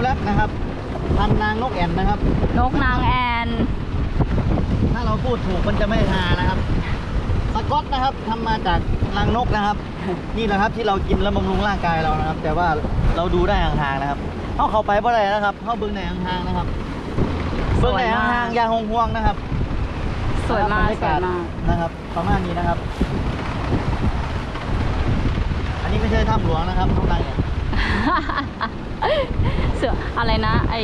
นุรักษ์นะครับพันนางนกแอ่นนะครับ นกนางแอนถ้าเราพูดถูกมันจะไม่ฮานะครับ สกอตนะครับทำมาจากรังนกนะครับ นี่แหละครับที่เรากินแล้วบำรุงร่างกายเรานะครับ แต่ว่าเราดูได้ห่างๆนะครับเข้าเข้าไปเพราะอะไรนะครับเข้าเบิ้งในห่างๆนะครับ เบิ้งในห่างๆอยาห่วงๆนะครับสวยมากบรรสวยมากนะครับประมาณนี้นะครับ อันนี้ไม่ใช่ถ้ำหลวงนะครับน้องนางเนี่ย เสืออะไรนะ ไอ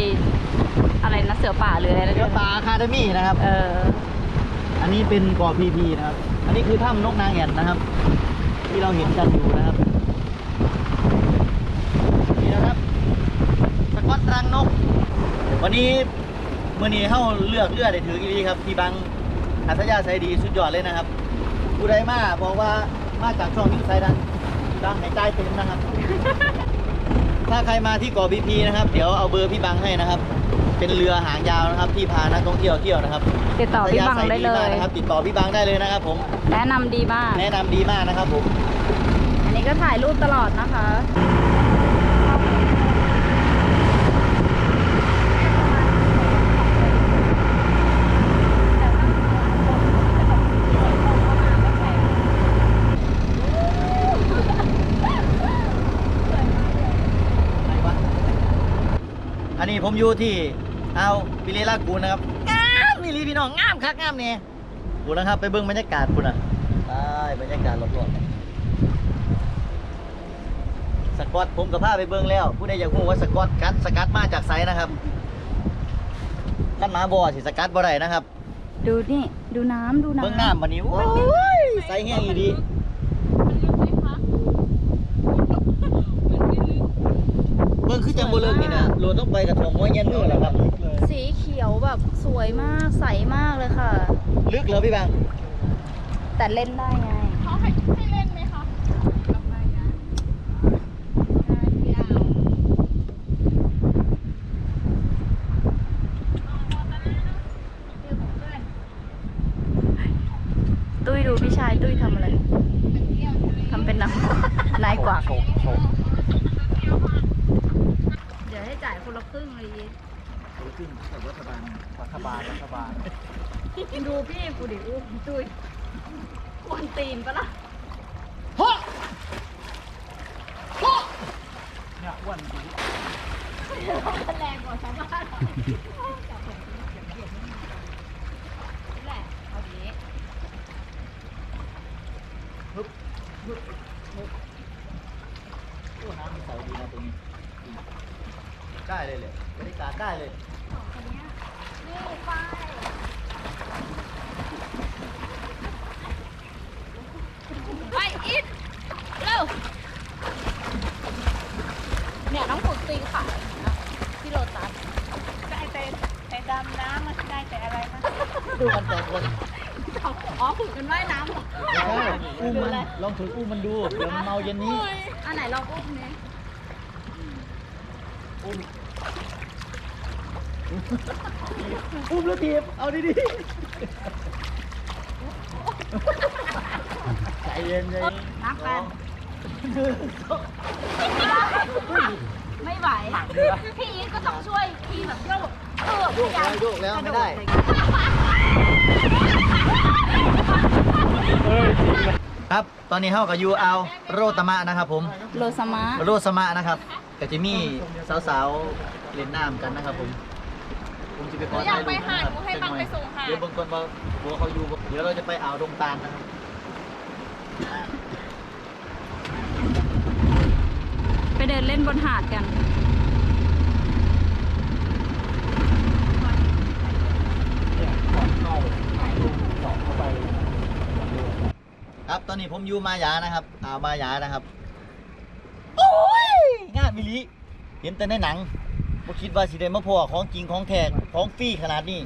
อะไรนะเสือป่าหรืออะไรนะเรือป่าอะคาเดมี่นะครับ เออ อันนี้เป็นเกาะพีพีนะครับ อันนี้คือถ้ำนกนางแอ่นนะครับ ที่เราเห็นกันอยู่นะครับนี่นะครับสกอตรังนก วันนี้มื่อนี้เข้าเลือกเลือดได้ถือกี่ดีครับพี่บังอัศยาใสยดีสุดยอดเลยนะครับผู้ใดมาบอกว่ามาจากช่องนิ้วไซดันพี่บังหายใจเต็มนะครับ ถ้าใครมาที่เกาะพีพีนะครับเดี๋ยวเอาเบอร์พี่บังให้นะครับ เป็นเรือหางยาวนะครับที่พานักท่องเที่ยวเที่ยวนะครับติดต่อพี่บังได้เลอัธยใสดีมากนะครับ ติดต่อพี่บังได้เลยนะครับ ผมแนะนำดีมาก แนะนำดีมากนะครับผม อันนี้ก็ถ่ายรูปตลอดนะคะ อันนี้ ผมอยู่ที่เอาปิเรลากูนนะครับงามมิลีพี่น้องงามคักงามเนี่ยกูนะครับ ไปเบิ่งบรรยากาศคุณอะใช่บรรยากาศรอบๆสกอตผมกับผ้าไปเบิ่งแล้ว ผู้ใดอยากรู้ว่าสกอตกัดสกัดมาจากไซนะครับกันมาบ่อสิสกัดบ่ได้นะครับ ดูนี่ ดูน้ำดูน้ำเบิ่งน้ำวันนี้โอ้ยใสแห้งอีดีเบิ่งคือจังบ่เลิกนี่นะโหล ดต้องไปกับถมหัวเย็นมือแล้วครับ สีเขียวแบบสวยมากใสมากเลยค่ะ ลึกเหรอพี่บังแต่เล่นได้ไง เขาให้ให้เล่นไหมคะทำได้นะไม่เอา ตุ้ยดูพี่ชายตุ้ยทำอะไรทำเป็นนางนายกวัก โชว์โชว์ เดี๋ยวให้จ่ายคนละครึ่งเลย ขึ้นกับรัฐบาลรัฐบาลรัฐบาล ดูพี่ กูดิอู้ตุ้ยกวนตีนปะล่ะเนี่ยอ้วนดีแรงกว่าชาวบ้านแหละเอาดี โอ้น้ำมันใสดีนะตรงนี้ ได้เลยเลยบรรยากาศได้เลย นี่ไปไปอิดเร็วเนี่ยน้องฝึกตีขาที่โรตัส ได้แต่แต่ดำน้ำมันได้แต่อะไรคะ ดูกันสองคน อ๋อฝึกกันว่ายน้ำเหรอใช่อุ้มมันลองถืออุ้มมันดูเดี๋ยวมันเมาเย็นนี้ อันไหนลองอุ้มนี้อุ้มอุ้มแล้วทีบเอาดีๆใจเย็นใจเย็นนับกันไม่ไหว พี่อีทก็ต้องช่วยทีแบบโยกเออโยกแล้วโยกแล้วไม่ได้ ครับ ตอนนี้เฮากับยูเอาโรตมะนะครับผมโลสมาโรสมะนะครับก็จะมีสาวๆเล่นน้ำกันนะครับผม ผมจะไปขออยากไปถ่ายหาดรูปกูให้บังไปส่งหาดเดี๋ยวบางคนบอกบัวเขาอยู่เดี๋ยวเราจะไปอ่าวดงตาลนะครับไปเดินเล่นบนหาดกัน ครับ ตอนนี้ผมอยู่มายานะครับอ่าวมายานะครับโอ้ยงามมิลิเห็นแต่ในหนังบ่คิดว่าสิได้มาพอของจริงของแท้ของฟรีขนาดนี้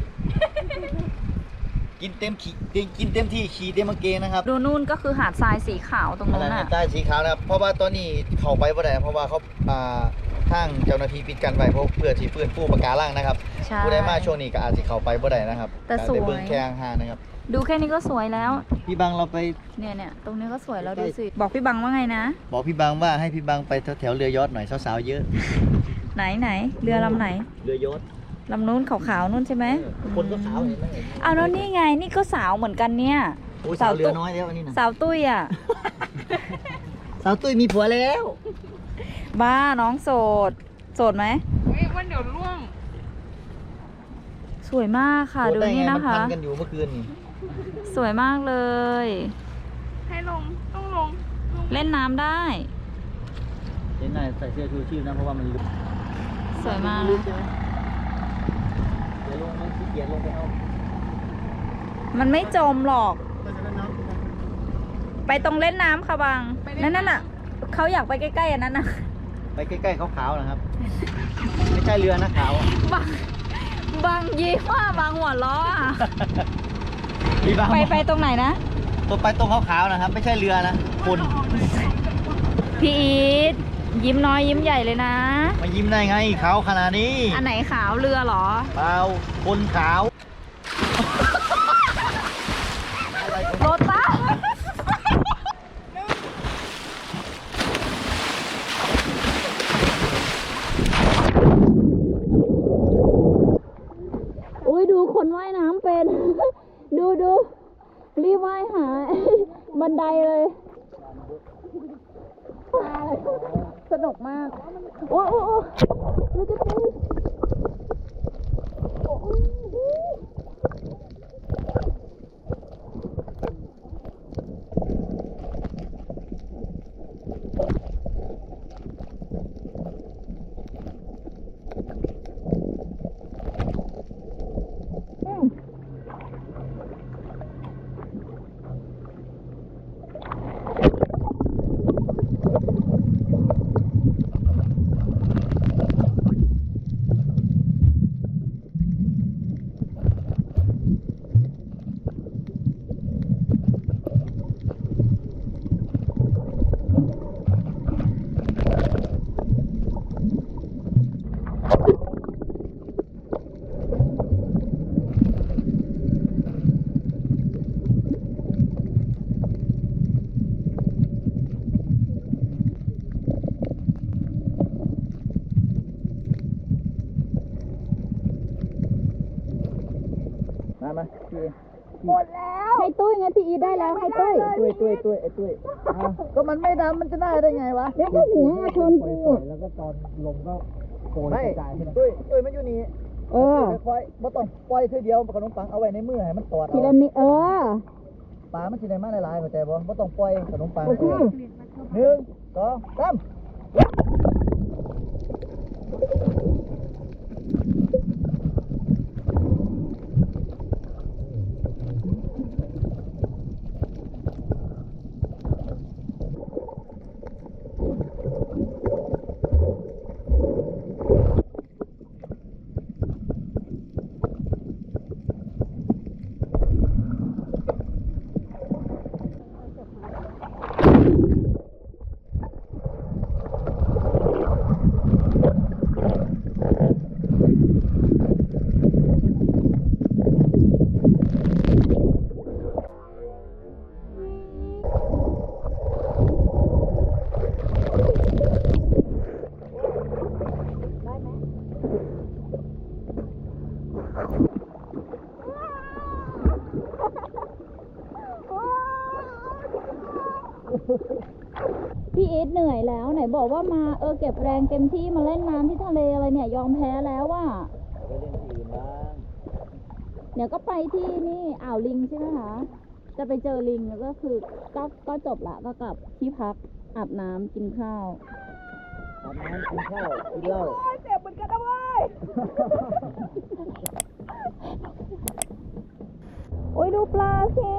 กินเต็มขี่กินเต็มที่ขี่เต็มกางเกงนะครับ ดูนู่นก็คือหาดทรายสีขาวตรงอะนู้ไรนนะน่ะ ใต้สีขาวนะครับ เพราะว่าตอนนี้เข้าไปบ่ได้เพราะว่าเขาอ่า ทางเจ้าหน้าที่ปิดกันไว้เพราะเพื่อที่ฟื้นฟูปะการังนะครับใช่ ผู้ใดมาช่วงนี้ก็อาจสิเข้าไปบ่ได้นะครับแต่การสวยไปเบิ่งแค่ห่างๆนะครับ ดูแค่นี้ก็สวยแล้ว พี่บังเราไป เนี่ยเนี่ยตรงนี้ก็สวยแล้วใกล้ดูสิ บอกพี่บังว่าไงนะ บอกพี่บังว่าให้พี่บังไปแถวๆเรือยอชต์หน่อยสาวๆเยอะ ไหนไหนเรือลำไหนเรือยอชต์ลำนู้นขาวๆนู่นใช่ไหมเออคนก็ขาวเห็นไหมเอาแล้วนี่ไงนี่ก็สาวเหมือนกันเนี่ย โอ้ยสาวเรือน้อยแล้วอันนี้นะสาวตุ้ยอะ สาวตุ้ยมีผัวแล้ว บ้าน้องโสด โสดไหมเฮ้ยวันเดี๋ยวล่วงสวยมากค่ะ ดูนี่นะมัคะพันกันอยู่เมื่อคืนนี่สวยมากเลย ให้ลงต้องลงลงเล่นน้ำได้ เห็นหน่อยใส่เสื้อชูชีพนะเพราะว่ามันลึกสวยมากลึนะกใช่ไหมเดี๋ยวลงมันขี้เกียจลงไปเอามันไม่จมหรอกเพราะฉะนั้นน้องไปตรงเล่นน้ำค่ะบังนั่นน่ะเขาอยากไปใกล้ๆอันนั้นน่ะ ไปใกล้ๆขาวๆนะครับ ไม่ใช่เรือนะขาวบังบังยิ้มว่าบังหัวล้ออะพี่บังไปไปตรงไหนนะ ตัวไปตรงขาวๆนะครับ ไม่ใช่เรือนะคนพี่อีทยิ้มน้อยยิ้มใหญ่เลยนะ มายิ้มได้ไงขาวขนาดนี้ อันไหนขาวเรือเหรอ เปล่าคนขาว รถปะอุ้ยดูคนว่ายน้ำเป็น ดูดูรีบว่ายหาบันไดเลย สนุกมาก โอ้โอ้โอ้ลูกกระตุ้นโอ้ย มามาพี่หมดแล้วให้ตุ้ยไงพี่อีทได้แล้วให้ตุ้ยตุ้ยตุ้ยตุ้ยไอ้ตุ้ยอะก็มันไม่ดำมันจะได้ได้ไงวะแล้วก็หัวชนกูแล้วก็ตอนลงก็โกยไม่ตุ้ยตุ้ยมันอยู่นี่เออค่อยๆบ่ต้องปล่อยทีเดียวขนมปังเอาไว้ในมือให้มันตอดทีเอาละนิดเออปลามันสิได้มาหลายๆเข้าใจบ่บ่ต้องปล่อยขนมปังโอเคหนึ่งสองสาม พี่อีทเหนื่อยแล้วไหนบอกว่ามาเออเก็บแรงเต็มที่มาเล่นน้ำที่ทะเลอะไรเนี่ย ยอมแพ้แล้วว่ะไปเล่นที่อื่นบ้างเดี๋ยวก็ไปที่นี่อ่าวลิงใช่ไหมคะ จะไปเจอลิงแล้วก็คือก็ก็จบละก็กลับที่พักอาบน้ำกินข้าว อาบน้ำกินข้าวกินเหล้าเจ็บเหมือนกันนะเว้ย โอ้ยดูปลาสิ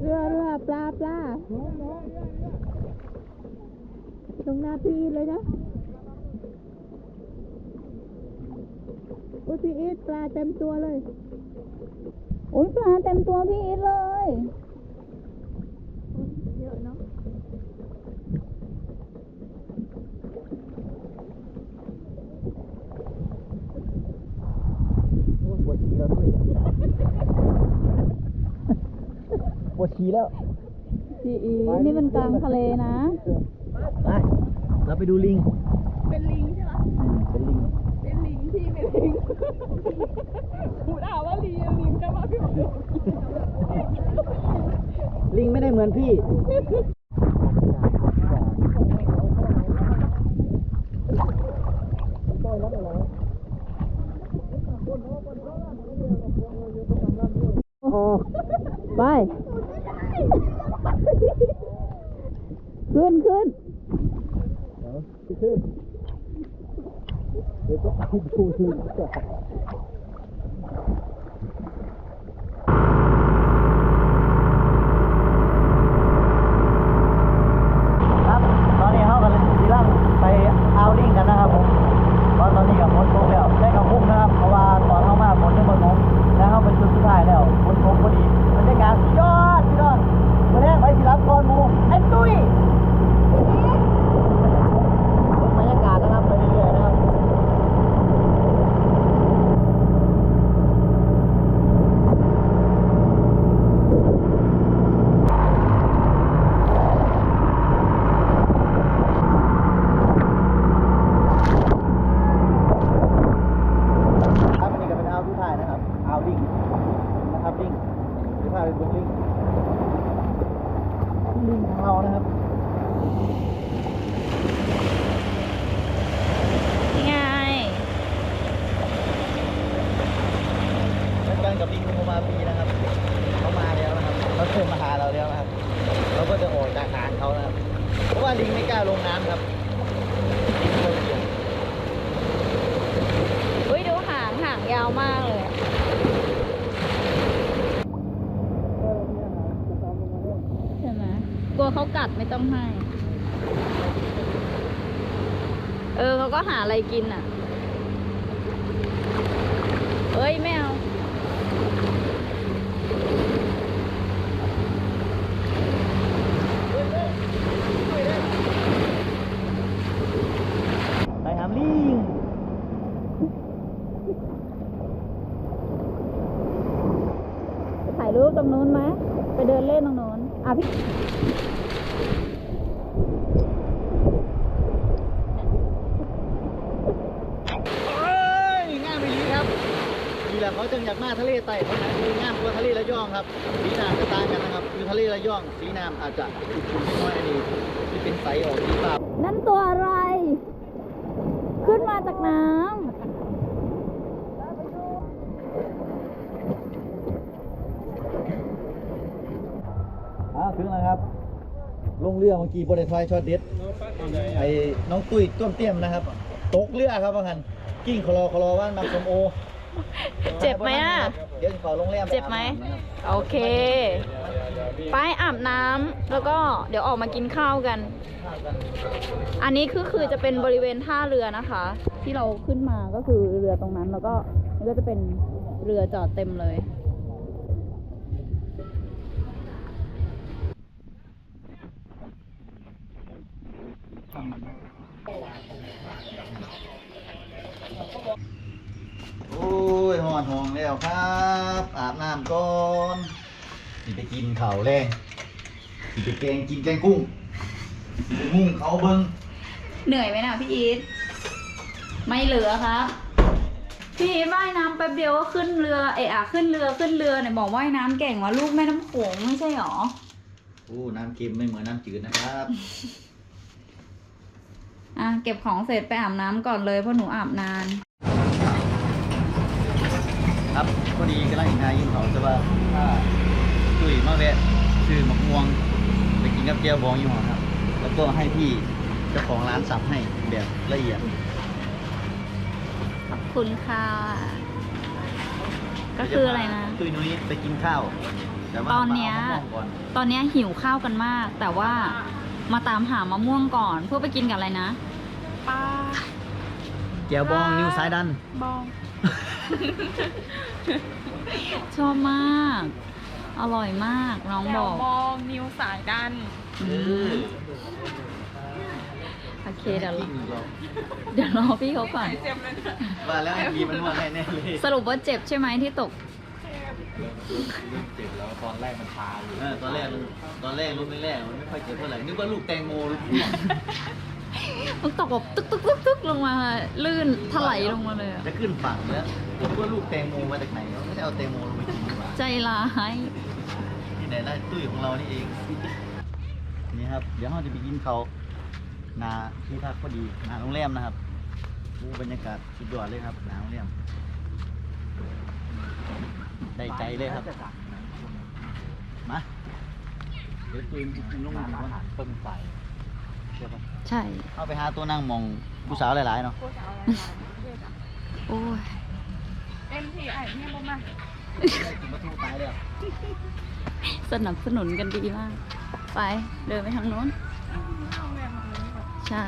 เรือเรือปลาปลา ตรงหน้าพี่เลยนะอุ้ยพี่อีทปลาเต็มตัวเลยอุ้ยปลาเต็มตัวพี่อีทเลยเยอะเนาะโอ้ยปวดฉี่แล้วด้วยปวดฉี่แล้วพี่อีทนี่มันกลางทะเลนะ ไปเราไปดูลิง เป็นลิงใช่ไหมอืมเป็นลิง เป็นลิงที่เป็นลิงพูดอ่าว่าลิงลิงจะมาพี่บอกลิงไม่ได้เหมือนพี่โอ้ไป ขึ้นขึ้น ขึ้นเดี๋ยวจะไปดูลิงก่อนครับ ตอนนี้เขากำลังที่ล่างไปเอาลิงกันนะครับผมเพราะตอนนี้กับฝนตกแล้วได้กับพุ่งนะครับ เพราะว่าตอนเข้ามาฝนยังบ่ตกแล้วเข้าเป็นชุดสุดท้ายแล้วฝนตกพอดีบรรยากาศสุดยอดพี่น้องมาแรกไปสิรับก่อนหมูไอ้ตุ้ยบรรยากาศนะครับไปเรื่อยๆนะครับ ครับอันนี้ก็เป็นอ่าวที่ถ่ายนะครับอ่าวลิงนะครับลิงที่พาไปเบิ่งลิงลิงของเรานะครับ นี่ไง แล้วกันกับลิงโมมาปีนะครับเขามาแล้วนะครับเขาเคยมาหาเราแล้วนะครับ เราก็จะออกจากหางเขานะครับ เพราะว่าลิงไม่กล้าลงน้ำครับลิงเราเสี่ยง อุ้ยดูหางหางยาวมากเลยอะใช่ไหมกลัว เขากัดไม่ต้องให้ เออเขาก็หาอะไรกินอะ เอ้ยไม่เอา ไปหามลิง ไปถ่ายรูปตรงนู้นไหมไปเดินเล่นตรงนู้นอะพี่ เอ้ยงามไปดีครับนี่ แหละเขาจังอยากมาทะเลไต่เขาหาดูงามกว่าทะเลระยองครับสีน้ำจะต่างกันนะครับคือทะเลระยองสีน้ำอาจจะขุ่นๆน้อยอันนี้ที่เป็นใสออกสีฟ้านั่นตัวอะไร ขึ้นมาจากน้อ้าวถึงแล้วครับ ลงเรือเมื่อกี้บริทอยช็อตเด็ดไอ้น้องตุ้ยต้วมเตี้ยมนะครับ ตกเรือครับว่างันกิ้งคลอคลอว่านมาสมโอำ เจ็บไหมอะ เดี๋ยวขอโรงแรมเจ็บไหมโอเค ไปอาบน้ำแล้วก็เดี๋ยวออกมากินข้าวกัน อันนี้คือคือจะเป็นบริเวณท่าเรือนะคะ ที่เราขึ้นมาก็คือเรือตรงนั้นแล้วก็มันก็จะเป็นเรือจอดเต็มเลย โอ้ยหอนหองแล้วครับ อาบน้ำก่อนสิไปกินข้าวแรงสิไปแกงกินแกงกุ้งสิไปมุ่งเขาเบิ้งเหนื่อยไหมนะพี่อีทไม่เหลือครับ พี่อีทว่ายน้ำแป๊บเดียวก็ขึ้นเรือเอะอะขึ้นเรือขึ้นเรือเนี่ยบอกว่ายน้ำเก่งว่าลูกแม่น้ำโขงไม่ใช่หรอโอ้น้ำเค็มไม่เหมือนน้ำจืดนะครับ อะเก็บของเสร็จไปอาบน้ำก่อนเลยเพราะหนูอาบนาน ครับพอดีกำลังอินทายินเขาจะว่าถ้าตุ้ยมาแวะซื้อมะม่วงไปกินกับเจียวบองอยู่หอครับ แล้วก็ให้พี่เจ้าของร้านสับให้แบบละเอียดขอบคุณค่ะ ก็คืออะไรนะ ตุ้ยนุ้ยไปกินข้าวแต่ว่าตอนเนี้ยมามะม่วงก่อนตอนเนี้ยหิวข้าวกันมาก แต่ว่ามาตามหามะม่วงก่อน เพื่อไปกินกับอะไรนะ ปลาแก้วบองนิ้วซ้ายดัน บอง ชอบมาก อร่อยมาก น้องแจ่บวอกบองนิวสายดัน อืมโอเคเดี๋ยวกิ้งอีกแล้วเดี๋ยวรอพี่เขาก่อน เจ็บเลยนะว่าแล้วไอ้พีมันนวดให้แน่เลยสรุปว่าเจ็บใช่ไหมที่ตก เจ็บแล้วตอนแรกมันชาอยู่เออตอนแรกมันตอนแรกรุ่นแรกๆมันไม่ค่อยเจ็บเท่าไหร่นึกว่าลูกแตงโมลูกพ่วง มันตกแบบตึกตึกตึกตึกลงมา ลื่นถลายลงมาเลยอะจะขึ้นฝั่งแล้วผมนึกว่าลูกแตงโมมาจากไหนวะไม่ได้เอาแตงโมลงไปกินดีกว่าใจร้ายที่ไหนได้ตุ้ยของเรานี่เอง นี่ครับ เดี๋ยวเราจะไปกินเขาวนาที่พักพอดีนาโรงแรมนะครับอู้บรรยากาศสุดยอดเลยครับนาโรงแรมได้ใจเลยครับ มา เดี๋ยวตุ้ยมันจะกินลงมาก่อนต้นไฟเชื่อปะ ใช่ เอาไปหาตัวนั่งมองผู้สาวหลายๆเนาะกูจะเอาอะไรมาเด็ดอะโอ้ยเอ็มทีไอ้เนี่ยบ่มาถึงมาทูตายเลยอะสนับสนุนกันดีมาก ไปเดินไปทางโน้น เอาแรงมาเลยแบบใช่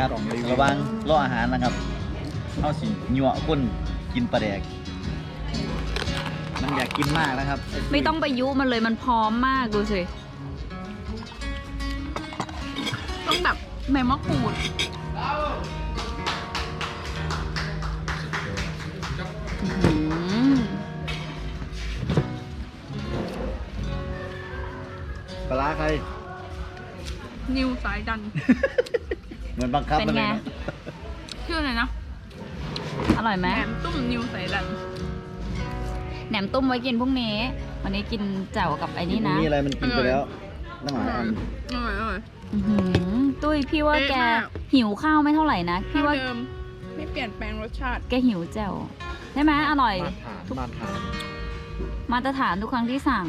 ครับระวังรออาหารนะครับเอาสิยั่วคนกินปลาแดก มันอยากกินมากนะครับไม่ต้องไปยุมันเลยมันพร้อมมากดูสิ ใบมะกรูด อื้อหือปลาร้าใคร นิวสายดัน เหมือนบังคับเป็นมันเลไง ยนะชื่ออะไรนะอร่อยไหมแหนมตุ้มนิวสายดัน แหนมตุ้มไว้กินพรุ่งนี้ วันนี้กินแจ่วกับไอ้นี่นะ มีอะไรมันกินไปแล้วตั้งหลายอัน อร่อยอร่อย อื้อหือตุ้ยพี่ว่าแกเป๊ะมาก หิวข้าวไม่เท่าไหร่นะพี่เท่าว่าเดิมไม่เปลี่ยนแปลงรสชาติ แกหิวแจ่วใช่ไหมอร่อย มาทานมาตรฐานทุกครั้งที่สั่ง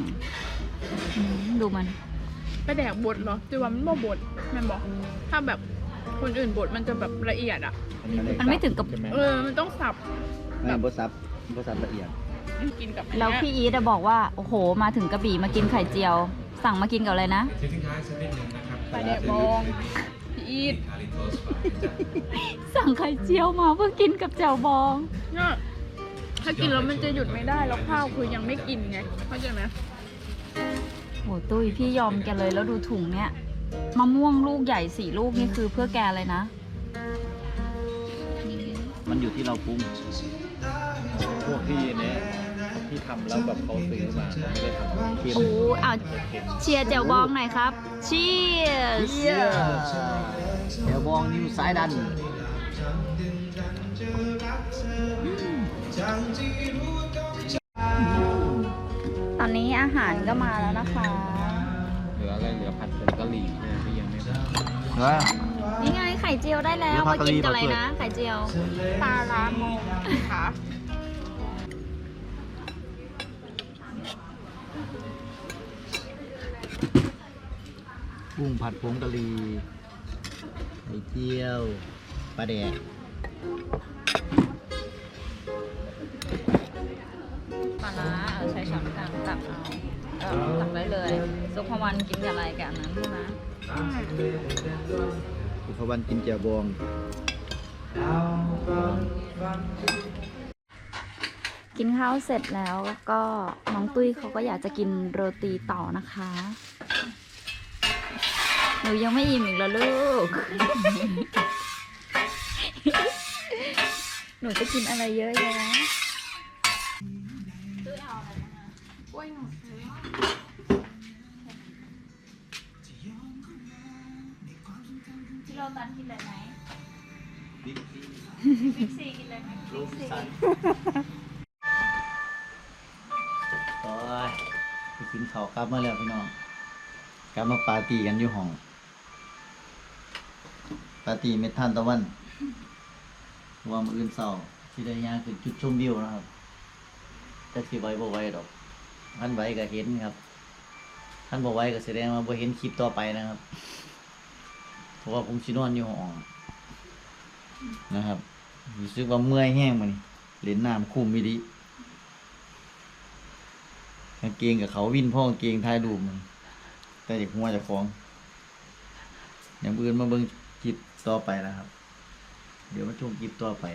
อื้อดูมัน ไปแดกบดเหรอจีว่ามันบ่บดแมันบอก ถ้าแบบคนอื่นบดมันจะแบบละเอียดอะมันไม่ถึงกับเออ มันต้องสับไม่บดซับบดซับละเอียดกินกับอันแล้วเนี้ยพี่อีทอะบอกว่า โอ้โห มาถึงกระบี่มากินไข่เจียว สั่งมากินกับอะไรนะไปแดกบองพี่อีทสั่งไข่เจียวมาเพื่อกินกับแจ่วบอง เนี่ยถ้ากินแล้วมันจะหยุดไม่ได้แล้วข้าวคือยังไม่กินไงเข้าใจไหมโหตุ้ยพี่ยอมแกเลยแล้วดูถุงเนี้ยมะม่วงลูกใหญ่สี่ลูกนี่คือเพื่อแกเลยนะ มันอยู่ที่เราปรุงพวกที่เนี่ย ที่ทำแล้วแบบเขาซื้อมาไม่ได้ทำเค็มโอ้เอาเชียร์แจ่วบองหน่อยครับเชียร์เยี่ยเดี๋ยวบองนิ้วซ้ายดันตอนนี้อาหารก็มาแล้วนะคะ เหลืออะไรเหลือผัดผงกะหรี่เนี่ยที่ยังไม่ทำเหรอนี่ไงไข่เจียวได้แล้วเดี๋ยวมากินกับอะไรผักกะหรี่นะ ไข่เจียว ปลาร้าโมงค่ะ กุ้งผัดผงกะหรี่ไข่เจียวปลาแดกปลาร้าเอาใช้ช้อนกลางตักเอาเออตักได้เลยซุปพะวันกินกับอะไรกับอันนั้นใช่ไหมสุภวันกินเจียวบอง กินข้าวเสร็จแล้วก็น้องตุ้ยเขาก็อยากจะกินโรตีต่อนะคะ หนูยังไม่อิ่มอีกแล้วลูก หนูจะกินอะไรเยอะแยะกล้วยหนูซื้อที่เราตันกินเลยไหมบิ๊กบิ๊กซีกินเลยไหมลูกสั กินข้าวกลับมาแล้วพี่น้องกลับมาปาร์ตี้กันอยู่ห้อง ปาร์ตี้เมทันตะวันวามืออื่นเศร้าที่ได้ยางคือจุดชมวิวนะครับแต่สิไว้บ่ไว้ดอกท่านไว้ก็เห็นครับท่านบ่ไว้ก็แสดงว่าบ่เห็นคลิปต่อไปนะครับเพราะว่าผมสินอนอยู่ห้องนะครับรู้สึกว่าเมื่อยแห้งมันเล่นน้ำคุ้มมิดี กางเกงกับเขาวินพ่อกางเกงท้ายรูปมันแต่จากหัวเจากของ อย่างอื่นมาเบิ่งคลิปต่อไปนะครับ เดี๋ยวมาชมคลิปต่อไป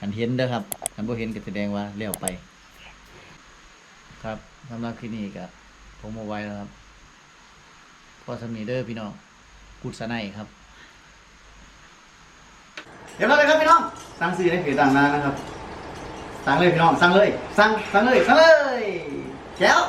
หันเห็นเด้อครับหันบ่เห็นก็แสดงว่าเลี้ยวไป ครับสำหรับคลิปนี้ก็ผมเอาไว้แล้วครับพอสำนีเด้อพี่น้องกุศไนครับ เดี๋ยวเราเลยครับพี่น้องสั่งซื้อในเพจต่างๆนะครับ สั่งเลยพี่น้อง สั่งเลย สั่ง สั่งเลย สั่งเลย แจ๋ว